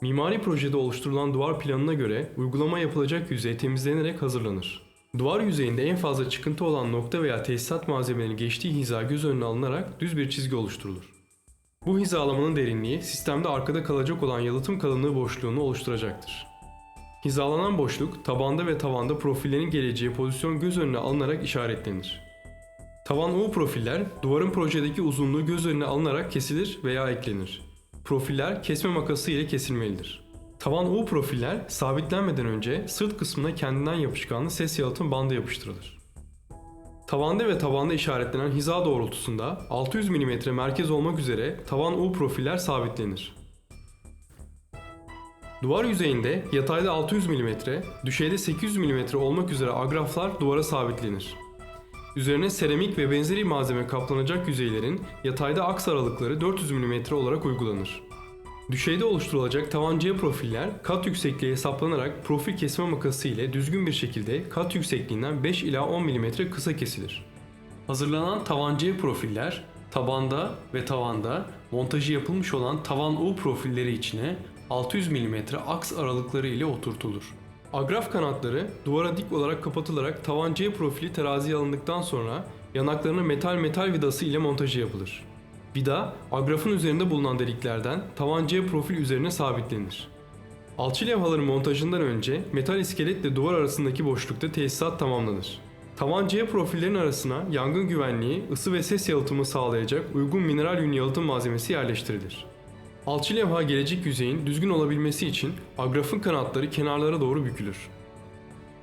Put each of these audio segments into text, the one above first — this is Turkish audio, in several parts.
Mimari projede oluşturulan duvar planına göre uygulama yapılacak yüzey temizlenerek hazırlanır. Duvar yüzeyinde en fazla çıkıntı olan nokta veya tesisat malzemelerinin geçtiği hiza göz önüne alınarak düz bir çizgi oluşturulur. Bu hizalamanın derinliği sistemde arkada kalacak olan yalıtım kalınlığı boşluğunu oluşturacaktır. Hizalanan boşluk tabanda ve tavanda profillerin geleceği pozisyon göz önüne alınarak işaretlenir. Tavan U profiller duvarın projedeki uzunluğu göz önüne alınarak kesilir veya eklenir. Profiller kesme makası ile kesilmelidir. Tavan U profiller sabitlenmeden önce sırt kısmına kendinden yapışkanlı ses yalıtım bandı yapıştırılır. Tavanda ve tabanda işaretlenen hiza doğrultusunda 600 mm merkez olmak üzere tavan U profiller sabitlenir. Duvar yüzeyinde yatayda 600 mm, düşeyde 800 mm olmak üzere agraflar duvara sabitlenir. Üzerine seramik ve benzeri malzeme kaplanacak yüzeylerin yatayda aks aralıkları 400 mm olarak uygulanır. Düşeyde oluşturulacak tavan profiller kat yüksekliği hesaplanarak profil kesme makası ile düzgün bir şekilde kat yüksekliğinden 5 ila 10 mm kısa kesilir. Hazırlanan tavan profiller tabanda ve tavanda montajı yapılmış olan tavan U profilleri içine 600 mm aks aralıkları ile oturtulur. Agraf kanatları duvara dik olarak kapatılarak tavan C profili teraziye alındıktan sonra yanaklarına metal metal vidası ile montajı yapılır. Vida, agrafın üzerinde bulunan deliklerden tavan C profil üzerine sabitlenir. Alçı levhaların montajından önce metal iskeletle duvar arasındaki boşlukta tesisat tamamlanır. Tavan C profillerin arasına yangın güvenliği, ısı ve ses yalıtımı sağlayacak uygun mineral yün yalıtım malzemesi yerleştirilir. Alçı levha gelecek yüzeyin düzgün olabilmesi için agrafın kanatları kenarlara doğru bükülür.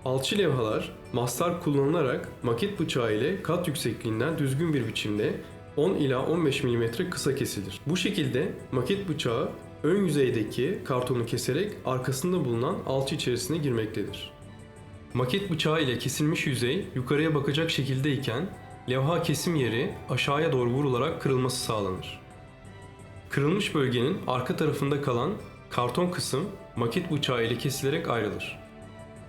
Alçı levhalar mastar kullanılarak maket bıçağı ile kat yüksekliğinden düzgün bir biçimde 10 ila 15 mm kısa kesilir. Bu şekilde maket bıçağı ön yüzeydeki kartonu keserek arkasında bulunan alçı içerisine girmektedir. Maket bıçağı ile kesilmiş yüzey yukarıya bakacak şekildeyken levha kesim yeri aşağıya doğru vurularak kırılması sağlanır. Kırılmış bölgenin arka tarafında kalan karton kısım maket bıçağı ile kesilerek ayrılır.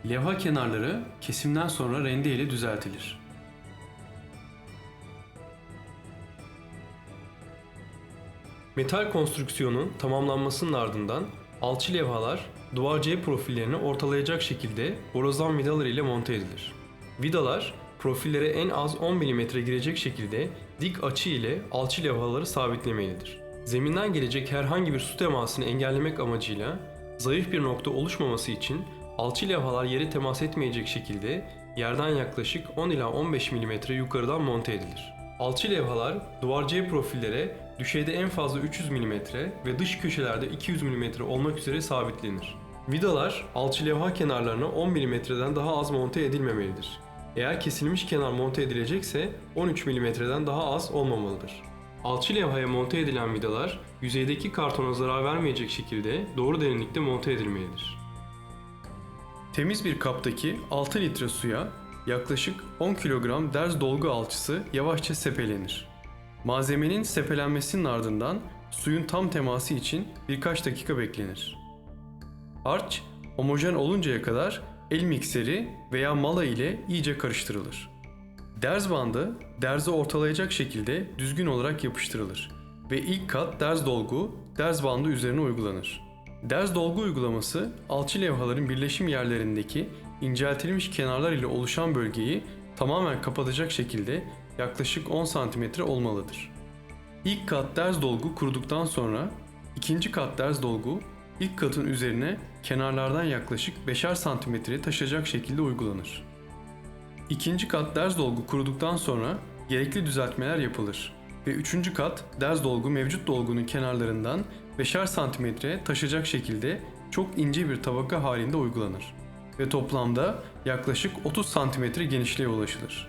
Levha kenarları kesimden sonra rende ile düzeltilir. Metal konstrüksiyonun tamamlanmasının ardından alçı levhalar duvar C profillerini ortalayacak şekilde borazan vidalar ile monte edilir. Vidalar profillere en az 10 mm girecek şekilde dik açı ile alçı levhaları sabitlemelidir. Zeminden gelecek herhangi bir su temasını engellemek amacıyla zayıf bir nokta oluşmaması için alçı levhalar yere temas etmeyecek şekilde yerden yaklaşık 10 ila 15 mm yukarıdan monte edilir. Alçı levhalar duvar profillere düşeyde en fazla 300 mm ve dış köşelerde 200 mm olmak üzere sabitlenir. Vidalar alçı levha kenarlarına 10 mm'den daha az monte edilmemelidir. Eğer kesilmiş kenar monte edilecekse 13 mm'den daha az olmamalıdır. Alçı levhaya monte edilen vidalar yüzeydeki kartona zarar vermeyecek şekilde doğru derinlikte monte edilmelidir. Temiz bir kaptaki 6 litre suya yaklaşık 10 kilogram derz dolgu alçısı yavaşça sepelenir. Malzemenin sepelenmesinin ardından suyun tam teması için birkaç dakika beklenir. Harç homojen oluncaya kadar el mikseri veya mala ile iyice karıştırılır. Derz bandı derzi ortalayacak şekilde düzgün olarak yapıştırılır ve ilk kat derz dolgu derz bandı üzerine uygulanır. Derz dolgu uygulaması alçı levhaların birleşim yerlerindeki inceltilmiş kenarlar ile oluşan bölgeyi tamamen kapatacak şekilde yaklaşık 10 cm olmalıdır. İlk kat derz dolgu kuruduktan sonra ikinci kat derz dolgu ilk katın üzerine kenarlardan yaklaşık 5'er santimetre taşıyacak şekilde uygulanır. İkinci kat derz dolgu kuruduktan sonra gerekli düzeltmeler yapılır ve üçüncü kat derz dolgu mevcut dolgunun kenarlarından 5'er santimetre taşıyacak şekilde çok ince bir tabaka halinde uygulanır ve toplamda yaklaşık 30 santimetre genişliğe ulaşılır.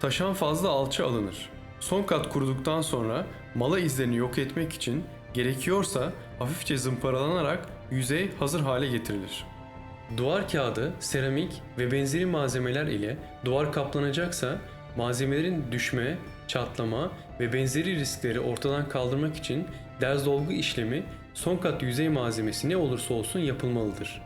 Taşan fazla alçı alınır. Son kat kuruduktan sonra mala izlerini yok etmek için gerekiyorsa hafifçe zımparalanarak yüzey hazır hale getirilir. Duvar kağıdı, seramik ve benzeri malzemeler ile duvar kaplanacaksa malzemelerin düşme, çatlama ve benzeri riskleri ortadan kaldırmak için derz dolgu işlemi son kat yüzey malzemesi ne olursa olsun yapılmalıdır.